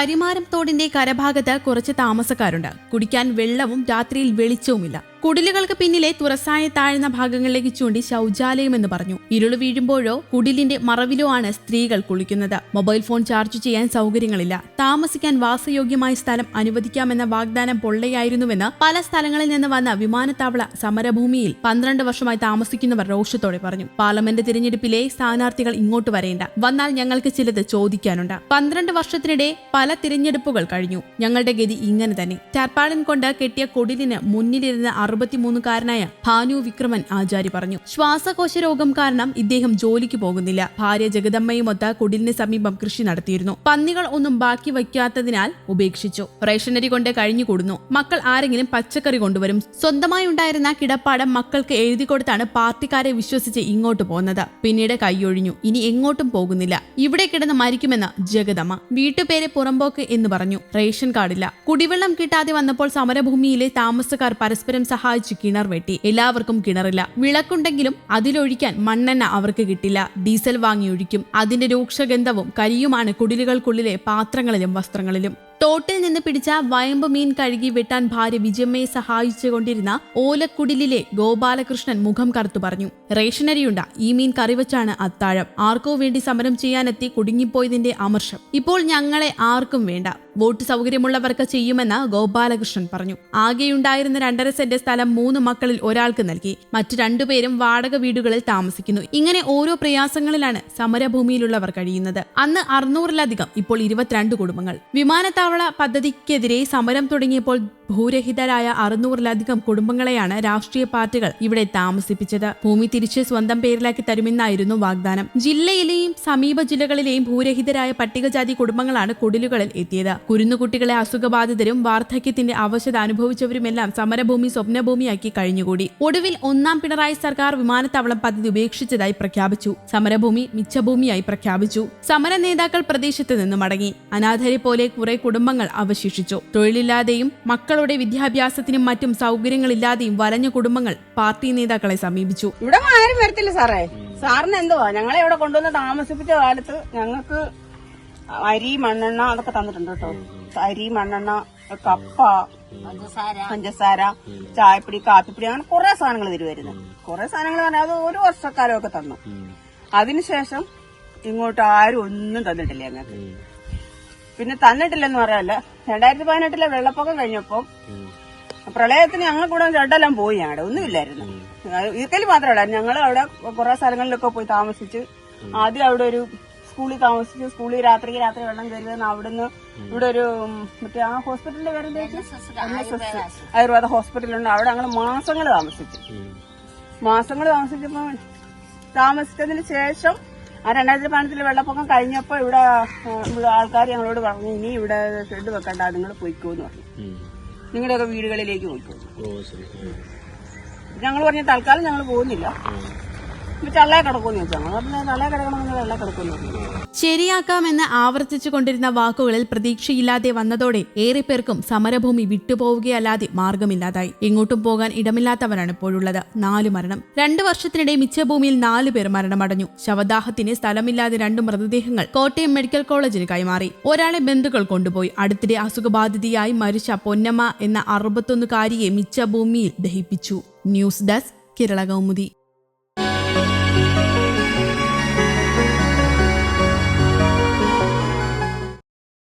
കരിമാരം തോടിന്റെ കരഭാഗത്ത് കുറച്ച് താമസക്കാരുണ്ട്. കുടിക്കാൻ വെള്ളവും രാത്രിയിൽ വെളിച്ചവുമില്ല. കുടിലുകൾക്ക് പിന്നിലെ തുറസായ താഴ്ന്ന ഭാഗങ്ങളിലേക്ക് ചൂണ്ടി ശൗചാലയം എന്ന് പറഞ്ഞു. ഇരുൾ വീഴുമ്പോഴോ കുടിലിന്റെ മറവിലോ ആണ് സ്ത്രീകൾ കുളിക്കുന്നത്. മൊബൈൽ ഫോൺ ചാർജ് ചെയ്യാൻ സൗകര്യങ്ങളില്ല. താമസിക്കാൻ വാസയോഗ്യമായ സ്ഥലം അനുവദിക്കാമെന്ന വാഗ്ദാനം പൊള്ളയായിരുന്നുവെന്ന് പല സ്ഥലങ്ങളിൽ നിന്ന് വന്ന വിമാനത്താവള സമരഭൂമിയിൽ പന്ത്രണ്ട് വർഷമായി താമസിക്കുന്നവർ രോഷത്തോടെ പറഞ്ഞു. പാർലമെന്റ് തിരഞ്ഞെടുപ്പിലെ സ്ഥാനാർത്ഥികൾ ഇങ്ങോട്ട് വരേണ്ട. വന്നാൽ ഞങ്ങൾക്ക് ചിലത് ചോദിക്കാനുണ്ട്. പന്ത്രണ്ട് വർഷത്തിനിടെ പല തിരഞ്ഞെടുപ്പുകൾ കഴിഞ്ഞു. ഞങ്ങളുടെ ഗതി ഇങ്ങനെ തന്നെ. ചർപ്പാളൻ കൊണ്ട് കെട്ടിയ കൊടിലിന് മുന്നിലിരുന്ന അറുപത്തിമൂന്നുകാരനായ ഭാനു വിക്രമൻ ആചാരി പറഞ്ഞു. ശ്വാസകോശ രോഗം കാരണം ഇദ്ദേഹം ജോലിക്ക് പോകുന്നില്ല. ഭാര്യ ജഗദമ്മയുമൊത്ത കുടിലിന് സമീപം കൃഷി നടത്തിയിരുന്നു. പന്നികൾ ഒന്നും ബാക്കി വയ്ക്കാത്തതിനാൽ ഉപേക്ഷിച്ചു. റേഷനരി കൊണ്ട് കഴിഞ്ഞുകൂടുന്നു മക്കൾ ആരെങ്കിലും പച്ചക്കറി കൊണ്ടുവരും. സ്വന്തമായി ഉണ്ടായിരുന്ന കിടപ്പാടം മക്കൾക്ക് എഴുതി കൊടുത്താണ് പാർട്ടിക്കാരെ വിശ്വസിച്ച് ഇങ്ങോട്ട് പോകുന്നത് പിന്നീട് കൈയൊഴിഞ്ഞു. ഇനി എങ്ങോട്ടും പോകുന്നില്ല. ഇവിടെ കിടന്ന് മരിക്കുമെന്ന് ജഗദമ്മ വീട്ടുപേരെ പുറമ്പോക്ക് എന്ന് പറഞ്ഞു. റേഷൻ കാർഡില്ല. കുടിവെള്ളം കിട്ടാതെ വന്നപ്പോൾ സമരഭൂമിയിലെ താമസക്കാർ പരസ്പരം സഹായിച്ച് കിണർ വെട്ടി. എല്ലാവർക്കും കിണറില്ല. വിളക്കുണ്ടെങ്കിലും അതിലൊഴിക്കാൻ മണ്ണെണ്ണ അവർക്ക് കിട്ടില്ല. ഡീസൽ വാങ്ങി ഒഴിക്കും. അതിന്റെ രൂക്ഷഗന്ധവും കരിയുമാണ് കുടിലുകൾക്കുള്ളിലെ പാത്രങ്ങളിലും വസ്ത്രങ്ങളിലും. തോട്ടിൽ നിന്ന് പിടിച്ച വയമ്പ് മീൻ കഴുകി വെട്ടാൻ ഭാര്യ വിജയമ്മയെ സഹായിച്ചുകൊണ്ടിരുന്ന ഓലക്കുടിലിലെ ഗോപാലകൃഷ്ണൻ മുഖം കറുത്തു പറഞ്ഞു. റേഷനരിയുണ്ട ഈ മീൻ കറിവച്ചാണ് അത്താഴം. ആർക്കോ വേണ്ടി സമരം ചെയ്യാനെത്തി കുടുങ്ങിപ്പോയതിന്റെ അമർഷം. ഇപ്പോൾ ഞങ്ങളെ ആർക്കും വേണ്ട. വോട്ട് സൗകര്യമുള്ളവർക്ക് ചെയ്യുമെന്ന് ഗോപാലകൃഷ്ണൻ പറഞ്ഞു. ആകെയുണ്ടായിരുന്ന രണ്ടര സെന്റ് സ്ഥലം മൂന്ന് മക്കളിൽ ഒരാൾക്ക് നൽകി. മറ്റു രണ്ടുപേരും വാടക വീടുകളിൽ താമസിക്കുന്നു. ഇങ്ങനെ ഓരോ പ്രയാസങ്ങളിലാണ് സമരഭൂമിയിലുള്ളവർ കഴിയുന്നത്. അന്ന് അറുന്നൂറിലധികം ഇപ്പോൾ ഇരുപത്തിരണ്ട് കുടുംബങ്ങൾ. വിമാനത്താവള പദ്ധതിക്കെതിരെ സമരം തുടങ്ങിയപ്പോൾ ഭൂരഹിതരായ അറുന്നൂറിലധികം കുടുംബങ്ങളെയാണ് രാഷ്ട്രീയ പാർട്ടികൾ ഇവിടെ താമസിപ്പിച്ചത്. ഭൂമി തിരിച്ച് സ്വന്തം പേരിലാക്കി തരുമെന്നായിരുന്നു വാഗ്ദാനം. ജില്ലയിലെയും സമീപ ജില്ലകളിലെയും ഭൂരഹിതരായ പട്ടികജാതി കുടുംബങ്ങളാണ് കുടിലുകളിൽ എത്തിയത്. കുരുന്നുകുട്ടികളെ അസുഖബാധിതരും വാർദ്ധക്യത്തിന്റെ അവശത അനുഭവിച്ചവരുമെല്ലാം സമരഭൂമി സ്വപ്നഭൂമിയാക്കി കഴിഞ്ഞുകൂടി. ഒടുവിൽ ഒന്നാം പിണറായി സർക്കാർ വിമാനത്താവളം പദ്ധതി ഉപേക്ഷിച്ചതായി പ്രഖ്യാപിച്ചു. സമരഭൂമി മിച്ചഭൂമിയായി പ്രഖ്യാപിച്ചു. സമര നേതാക്കൾ പ്രദേശത്ത് നിന്ന് മടങ്ങി. അനാഥരെ പോലെ കുറെ കുടുംബങ്ങൾ അവശേഷിച്ചു. തൊഴിലില്ലാതെയും മക്കളുടെ വിദ്യാഭ്യാസത്തിനും മറ്റും സൗകര്യങ്ങളില്ലാതെയും വലഞ്ഞ കുടുംബങ്ങൾ പാർട്ടി നേതാക്കളെ സമീപിച്ചു. ഇവിടെ ആരും വരത്തില്ല സാറേ. സാറിന് എന്തുവാ? ഞങ്ങളെ ഇവിടെ കൊണ്ടുവന്ന് താമസിപ്പിച്ച കാലത്ത് ഞങ്ങൾക്ക് അരി മണ്ണെണ്ണ അതൊക്കെ തന്നിട്ടുണ്ട് കേട്ടോ. അരി മണ്ണെണ്ണ കപ്പ പഞ്ചസാര ചായപ്പൊടി കാപ്പിപ്പൊടി അങ്ങനെ കുറെ സാധനങ്ങൾ തരുമായിരുന്നു കുറെ സാധനങ്ങൾ പറഞ്ഞാൽ അത് ഒരു വർഷക്കാലമൊക്കെ തന്നു. അതിനുശേഷം ഇങ്ങോട്ട് ആരും ഒന്നും തന്നിട്ടില്ല ഞങ്ങൾക്ക്. പിന്നെ തന്നിട്ടില്ലെന്ന് പറയാല്ല. രണ്ടായിരത്തി പതിനെട്ടിലെ വെള്ളപ്പൊക്കം കഴിഞ്ഞപ്പം പ്രളയത്തിന് ഞങ്ങൾ കൂടെ രണ്ടെല്ലാം പോയി ഞങ്ങളുടെ ഒന്നുമില്ലായിരുന്നു ഈർക്കലി മാത്രമല്ല ഞങ്ങൾ അവിടെ കുറെ സ്ഥലങ്ങളിലൊക്കെ പോയി താമസിച്ച് ആദ്യം അവിടെ ഒരു സ്കൂളിൽ താമസിച്ച് സ്കൂളിൽ രാത്രിക്ക് രാത്രി വെള്ളം കയറിയതെന്ന് അവിടുന്ന് ഇവിടെ ഒരു മറ്റേ ആ ഹോസ്പിറ്റലിന്റെ പേരെന്താ ആയുർവേദ ഹോസ്പിറ്റലുണ്ട്. അവിടെ ഞങ്ങൾ മാസങ്ങൾ താമസിച്ചു. മാസങ്ങൾ താമസിച്ചപ്പോ താമസിച്ചതിന് ശേഷം ആ രണ്ടായിരത്തി പതിനെട്ടിൽ വെള്ളപ്പൊക്കം കഴിഞ്ഞപ്പോ ഇവിടെ ഇവിടെ ആൾക്കാർ ഞങ്ങളോട് പറഞ്ഞു ഇനി ഇവിടെ ഷെഡ് വെക്കണ്ട നിങ്ങൾ പൊയ്ക്കോന്ന് പറഞ്ഞു. നിങ്ങളുടെയൊക്കെ വീടുകളിലേക്ക് പോയിക്കോ ഞങ്ങൾ പറഞ്ഞ തൽക്കാലം ഞങ്ങൾ പോകുന്നില്ല. ശരിയാക്കാമെന്ന് ആവർത്തിച്ചു കൊണ്ടിരുന്ന വാക്കുകളിൽ പ്രതീക്ഷയില്ലാതെ വന്നതോടെ ഏറെ പേർക്കും സമരഭൂമി വിട്ടുപോവുകയല്ലാതെ മാർഗമില്ലാതായി. എങ്ങോട്ടും പോകാൻ ഇടമില്ലാത്തവരാണ് ഇപ്പോഴുള്ളത്. നാല് മരണം. രണ്ടു വർഷത്തിനിടെ മിച്ചഭൂമിയിൽ നാലു പേർ മരണമടഞ്ഞു. ശവദാഹത്തിന് സ്ഥലമില്ലാതെ രണ്ട് മൃതദേഹങ്ങൾ കോട്ടയം മെഡിക്കൽ കോളേജിന് കൈമാറി. ഒരാളെ ബന്ധുക്കൾ കൊണ്ടുപോയി. അടുത്തിടെ അസുഖബാധിതയായി മരിച്ച പൊന്നമ്മ എന്ന അറുപത്തൊന്നുകാരിയെ മിച്ചഭൂമിയിൽ ദഹിപ്പിച്ചു. News desk Kerala Kaumudi.